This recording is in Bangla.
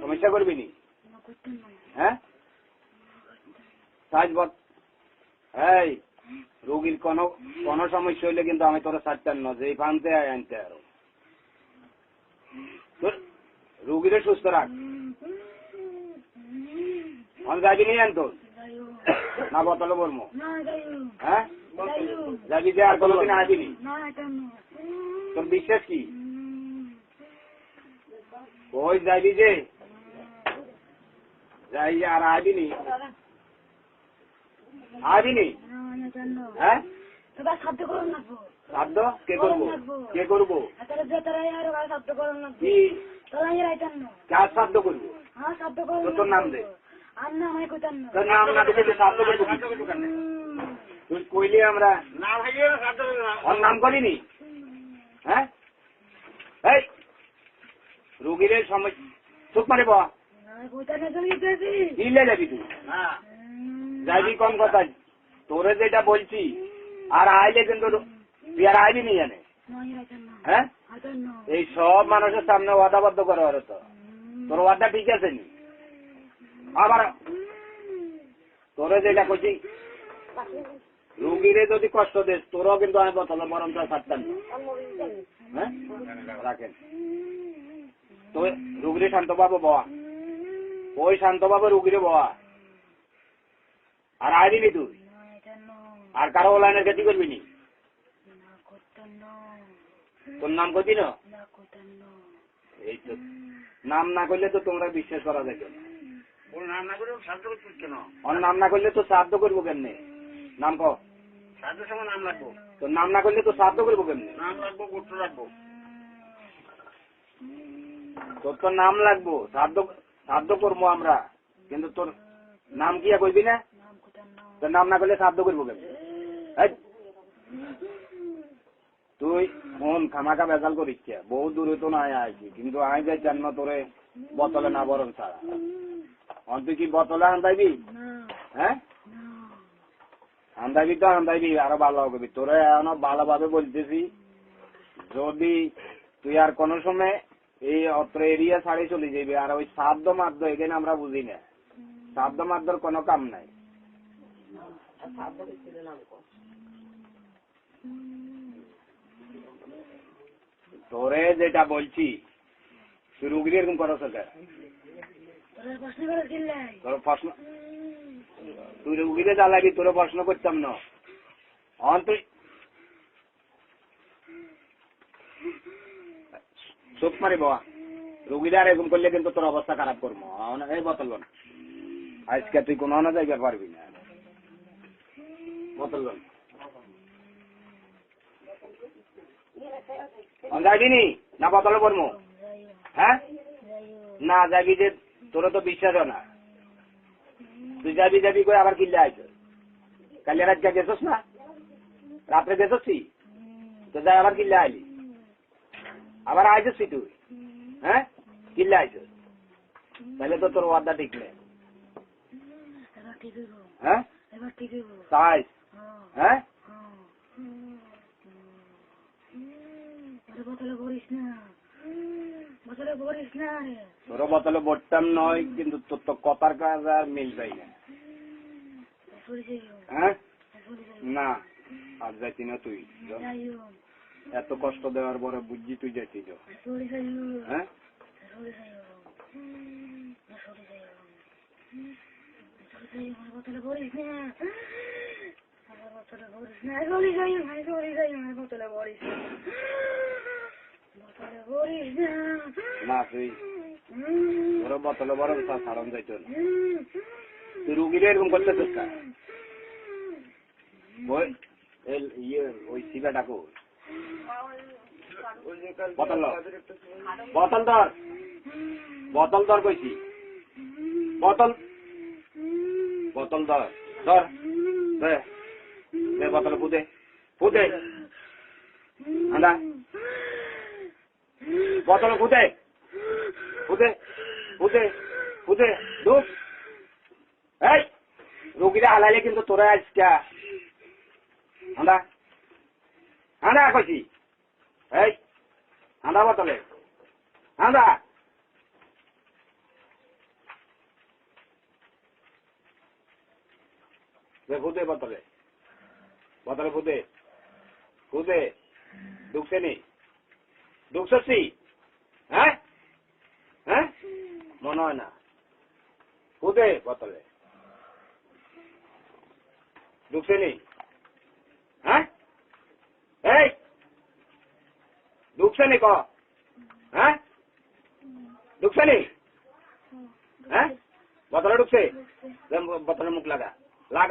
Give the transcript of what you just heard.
সমস্যা করবি নি হ্যাঁ সাজ বত এই রোগীর কোন কোন সমস্যা হইলে কিন্তু আমি তোরা ছাড়তাম না যে ফানতে আনতে আরও রুগীরে সুস্থ রাখ আমি যাবি নি আনতো না বতলে বলব হ্যাঁ যাবি যে আর কোনোদিন আসবি নি না এটা তোর বিশ্বাস কি ওই যাবি যে। যাই আর আসবি নি। আসবি নি? হ্যাঁ? তোরা শব্দ করুন না গো সাধ্য? কে করব? কে করব? আতারে যে তারা আর আর করুন না কি? তোরা এর আইতান না কার সাধ্য করব? হ্যাঁ তোর নাম দে। আর না আমি কইতাম না তোর নাম না দেখে করব কি? তুই কইলে আমরা ওর নাম করিনি? হ্যাঁ? রুগীরে সময় চুপ মারে বা দিলে যাবি তুই। যাবি কম কথা। তোরে যেটা বলছি আর আইলে কিন্তু তুই আর আইবি নি জানে হ্যাঁ? এই সব মানুষের সামনে ওয়াদাবদ্ধ করা হলো তো। তোর ওয়াদা ঠিক আছে নি? আবার তোরে যেটা করছি রুগীরে যদি কষ্ট দেস তোরও কিন্তু আমি বতল মরণ তো ছাড়তাম হ্যাঁ? রাখেন। তো রুগীরে শান্ত পাবো বাবা ওই শান্ত পাবো রুগীরে বাবা আর আয় নি তুই আর কারও লাইনের ক্ষতি করবি নি। তোর নাম করবি না এই তো। নাম না করলে তো তোমরা বিশ্বাস করা যাবে ওর নাম না করে সাহায্য করছিস কেন? ওর নাম না করলে তো শ্রাদ্ধ করব কেমনে? নাম কহ সাহায্যের সময় নাম রাখব। তোর নাম না করলে তো শ্রাদ্ধ করব কেমনে? নাম রাখব গোত্র রাখব। তোর তো নাম লাগবো শ্রাদ্ধ শ্রাদ্ধ করব আমরা। কিন্তু তোর নাম কি করবি না না? তোর নাম না করলে শ্রাদ্ধ করব এই, তুই মন খামাখা বেজাল করিস বহু দূরে তো নাই আইছি কিন্তু আই যাই জান না তোরে বোতলে না বরং ছাড়া। তুই কি বোতলে আনতাইবি না। হ্যাঁ? না আন্দাবি তো আন্দাবি আরও ভালো হবে। তোরে এখনও ভালোভাবে বলতেছি যদি তুই আর কোনো সময় এই অত্র এরিয়া ছাড়ে চলে যাবি আর ওই সাধ্য মাধ্য এখানে আমরা বুঝি না। সাধ্য মাধ্যর কোনো কাম নাই। তোরে যেটা বলছি তুই রুগীর এরকম করো সরকার। তোরা প্রশ্ন করে কিনলাই তোর প্রশ্ন তুই রুগীরে জ্বালাবি তোর প্রশ্ন করতাম না। অন তুই চোখ মারি বাবা রুগীরা এরকম করলে কিন্তু তোর অবস্থা খারাপ করব। এই বোতল বল। আজকে তুই কোনো না জায়গায় পারবি না। বোতল যাবি নি? না বোতলে যাইও হ্যাঁ? না যাবি যে তোর তো বিশ্বাস না। তুই যাবি যাবি করে আবার কিনলে আইস কালি রাত গেছস না? রাত্রে গেছস তো যাই আবার কিনলে আইলি। আবার আইসস তুই হ্যাঁ? কিনলে আইসস তাহলে তো তোর ওয়াদা ঠিক নেই। হ্যাঁ? হ্যাঁ? তোর বোতলে বটতাম নয়, কিন্তু তোর তো কথার কাজ আর মিল যাই না। হ্যাঁ? না, আর যাইতি তুই। এত কষ্ট দেওয়ার পরে বুঝছি তুই যাইও হ্যাঁ? না, তুই। বরং সারণ তুই রুগীরে এরকম করতে তোর ইয়ে ওই শিবা ডাকো বোতল ধর। বোতল ধর কইছি। বোতল। বোতল ধর। বোতল বোতল এই, রুগীরা হালাইলে কিন্তু তোরা আজকে। আন্দা। আন্দা কছি এই আন্দা বতলে। আন্দা ফুদে বতলে। বতলে ফুদে। ফুদে। দুঃখে নেই দুঃখ দুঃখছি হ্যাঁ? হ্যাঁ? মনে হয় না। ফুদে বতলে। দুঃখে নেই হ্যাঁ? এই ঢুকছে নি ক? হ্যাঁ? ঢুকছে নি? হ্যাঁ? বোতলে ঢুকছে? বোতলে মুখ লাগা। লাগা।